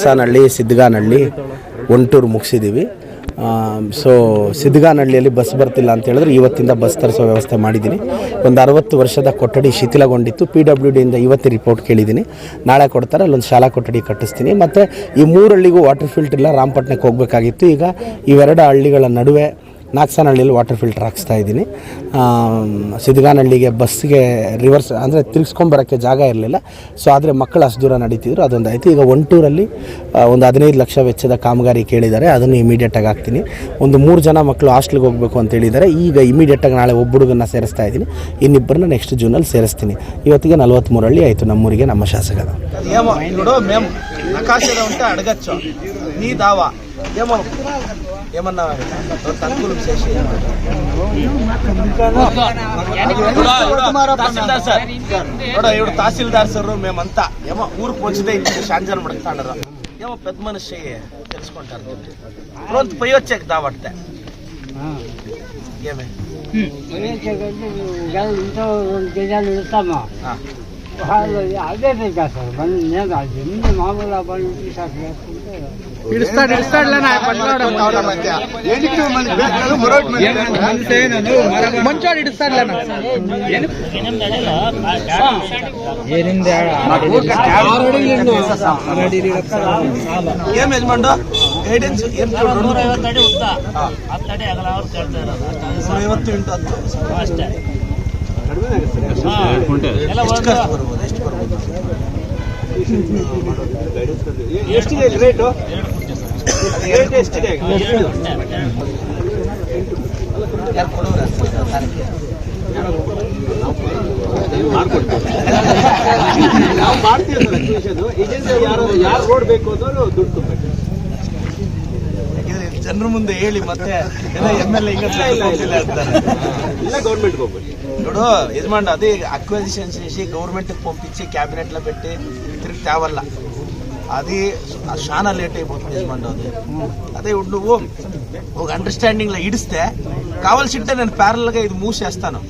ಸಾನಹಳ್ಳಿ ಸಿದ್ಧಗಾನಹಳ್ಳಿ ಒಂಟೂರು ಮುಗಿಸಿದ್ದೀವಿ so ಸಿದ್ಧಗಾನಹಳ್ಳಿಯಲ್ಲಿ bus ಬರ್ತಿಲ್ಲ ಅಂತ ಹೇಳಿದ್ರೆ ಇವತ್ತಿಂದ ಬಸ್ ತರಿಸೋ ವ್ಯವಸ್ಥೆ ಮಾಡಿದ್ದೀನಿ. ಒಂದು ಅರವತ್ತು ವರ್ಷದ ಕೊಠಡಿ ಶಿಥಿಲಗೊಂಡಿತ್ತು. ಪಿ ಡಬ್ಲ್ಯೂ ಡಿಯಿಂದ ಇವತ್ತೇ ರಿಪೋರ್ಟ್ ಕೇಳಿದ್ದೀನಿ. ನಾಳೆ ಕೊಡ್ತಾರೆ, ಅಲ್ಲೊಂದು ಶಾಲಾ ಕೊಠಡಿ ಕಟ್ಟಿಸ್ತೀನಿ. ಮತ್ತು ಈ ಮೂರು ಹಳ್ಳಿಗೂ ವಾಟರ್ ಫಿಲ್ಟರ್ ಇಲ್ಲ ರಾಮಪಟ್ಟಣಕ್ಕೆ ಹೋಗಬೇಕಾಗಿತ್ತು. ಈಗ ಇವೆರಡು ಹಳ್ಳಿಗಳ ನಡುವೆ ನಾಗಸನಹಳ್ಳಿಯಲ್ಲಿ ವಾಟರ್ ಫಿಲ್ಟರ್ ಹಾಕ್ಸ್ತಾ ಇದ್ದೀನಿ. ಸಿದ್ಗಾನಹಳ್ಳಿಗೆ ಬಸ್ಗೆ ರಿವರ್ಸ್ ಅಂದರೆ ತಿರ್ಗಿಸ್ಕೊಂಬರೋಕ್ಕೆ ಜಾಗ ಇರಲಿಲ್ಲ. ಸೊ ಆದರೆ ಮಕ್ಕಳು ಅಷ್ಟು ದೂರ ನಡೀತಿದ್ರು ಅದೊಂದು ಆಯಿತು ಈಗ ಒನ್ ಟೂರಲ್ಲಿ ಒಂದು ಹದಿನೈದು ಲಕ್ಷ ವೆಚ್ಚದ ಕಾಮಗಾರಿ ಕೇಳಿದ್ದಾರೆ, ಅದನ್ನು ಇಮಿಡಿಯೇಟಾಗಿ ಹಾಕ್ತೀನಿ. ಒಂದು ಮೂರು ಜನ ಮಕ್ಕಳು ಹಾಸ್ಟೆಲ್ಗೆ ಹೋಗಬೇಕು ಅಂತ ಹೇಳಿದ್ದಾರೆ. ಈಗ ಇಮಿಡಿಯೇಟಾಗಿ ನಾಳೆ ಒಬ್ಬ ಹುಡುಗನ್ನ ಸೇರಿಸ್ತಾ ಇದ್ದೀನಿ. ಇನ್ನಿಬ್ಬರನ್ನ ನೆಕ್ಸ್ಟ್ ಜೂನಲ್ಲಿ ಸೇರಿಸ್ತೀನಿ. ಇವತ್ತಿಗೆ ನಲ್ವತ್ತ್ಮೂರಲ್ಲಿ ಆಯಿತು ನಮ್ಮೂರಿಗೆ ನಮ್ಮ ಶಾಸಕರ ఏమో ఇప్పుడు మేము నకాశలో ఉంటే అడగచ్చు నీ దావా ఏమో ఏమన్నా తక్కువ చేసి తహసీల్దార్ సార్ ఇప్పుడు ఇప్పుడు తహసీల్దార్ సార్ మేమంతా ఏమో ఊరు పోచితే ఇప్పుడు శాంజన్ మడతాడారు ఏమో పెద్ద మనిషి తెలుసుకుంటారు రోజు పోయి వచ్చాక దావట్టే ఏమే ఇంట్లో రెండు గజాలు ఇస్తామా ಹಲೋ ಬೇಕ ಸರ್. ಬಂದು ಮಾಮೂಲ ಬಂದು ಇಷ್ಟಾಗಬೇಕಂತ ಹಿಡಿಸ್ತಾಡ್ ಹಿಡಿಸ್ತಾಡ್ಲ ನಾ ಬಂದ್ಲೋಡ ಮಂಚಾಡ್ ಏಮ್ ಗೈಡೆನ್ಸ್ ನೂರೈವತ್ತು ಅಡಿ ಉದ್ದ. ಹತ್ತು ಅಡಿ ಅಗಲ ಅವ್ರು ಕೇಳ್ತಾ ಇರೋದು. ನೂರೈವತ್ತು ಎಂಟು ಅಷ್ಟೇ. ಎಷ್ಟು ಹಾ. ಎಲ್ಲ ಒಂದು ಖರ್ಚು ಬರ್ಬೋದು? ಎಷ್ಟು ಬರ್ಬೋದು? ಎಷ್ಟಿದೆ ರೇಟು ರೇಟ್ ಎಷ್ಟಿದೆ ಎರಡು ಅಷ್ಟೇ. ಯಾರು ಕೊಡೋರು ನಾವು ಮಾಡ್ತೀವಿ ಏಜೆನ್ಸಿ ಯಾರು ಯಾರು ರೋಡ್ ಬೇಕು ಅನ್ನೋರು ದುಡ್ಡು ತುಂಬಬೇಕು. ಜನರ ಮುಂದೆ ಹೇಳಿ ಮತ್ತೆ ಎಲ್ಲ ಎಮ್ ಎಲ್ ಎ ಅಂತಾರೆ ಇಲ್ಲ గవర్నమెంట్ ಹೋಗ್ಬೇಕು ನೋಡು యజమాని అదే అక్విజిషన్ చేసి గవర్నమెంట్ పంపించి క్యాబినెట్ లో పెట్టి తిరిగి తేవల్ల అది చాలా లేట్ అయిపోతుంది యజమాని అది అదే ఇప్పుడు నువ్వు ఒక అండర్స్టాండింగ్ లో ఇడిస్తే కావాల్సింటే నేను ప్యారల్ గా ఇది మూవ్ చేస్తాను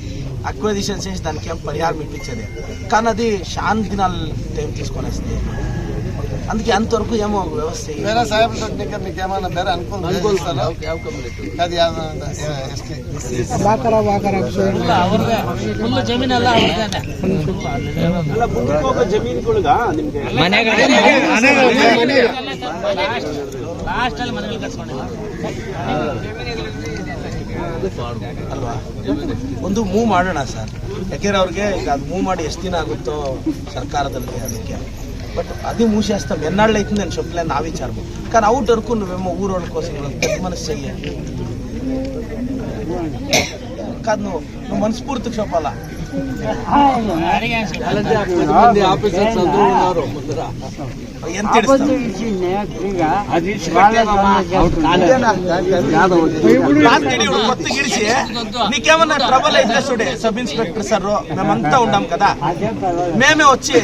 అక్విజిషన్ చేసి దానికి ఏం పరిహారం ఇప్పించేది కానీ అది శాన్ దినాలు టైం తీసుకొని వస్తుంది అందుకే అంతవరకు ఏమో వ్యవస్థ చేయాలి. ಬೇರೆ ಸಾಹೇಬ್ರ ಜೊತೆ మీకు ఏమైనా ಬೇರೆ ಅನುಕೂಲ ಅನುಕೂಲ ಅದು ಯಾವ್ದು ಎಷ್ಟು ಇಲ್ಲ, ಅವ್ರದ್ದೇ ಫುಲ್ ಜಮೀನೆಲ್ಲ ಅವ್ರದ್ದೇನೆ ಅಲ್ಲ ಮುಂದಕ್ಕೆ ಹೋಗೋ ಜಮೀನುಗಳ್ಗ ನಿಮ್ಗೆ ಲಾಸ್ಟ್ ಅಲ್ಲಿ ಮನೆಗಳು ಕಟ್ಸ್ಕೊಂಡಿಲ್ಲ ಅಲ್ವಾ ಒಂದು ಮೂವ್ ಮಾಡೋಣ ಸರ್ ಯಾಕೆಂದ್ರೆ ಅವ್ರಿಗೆ ಈಗ ಅದು ಮೂವ್ ಮಾಡಿ ಎಷ್ಟು ದಿನ ಆಗುತ್ತೋ ಸರ್ಕಾರದಲ್ಲಿ ಅದಕ್ಕೆ బట్ అది మూసేస్తాం. ఎన్నాళ్ళు అవుతుంది నేను చెప్పలేను నా విచారం కానీ అవుట్ వరకు నువ్వేమో ఊరోళ్ళ కోసం మనసు చెయ్యాలి కాదు నువ్వు నువ్వు మనస్ఫూర్తికి చెప్పాలా? నీకేమన్నా ట్రబుల్ అయితే చూడే సబ్ ఇన్స్పెక్టర్ సార్ మేమంతా ఉన్నాం కదా. మేమే వచ్చి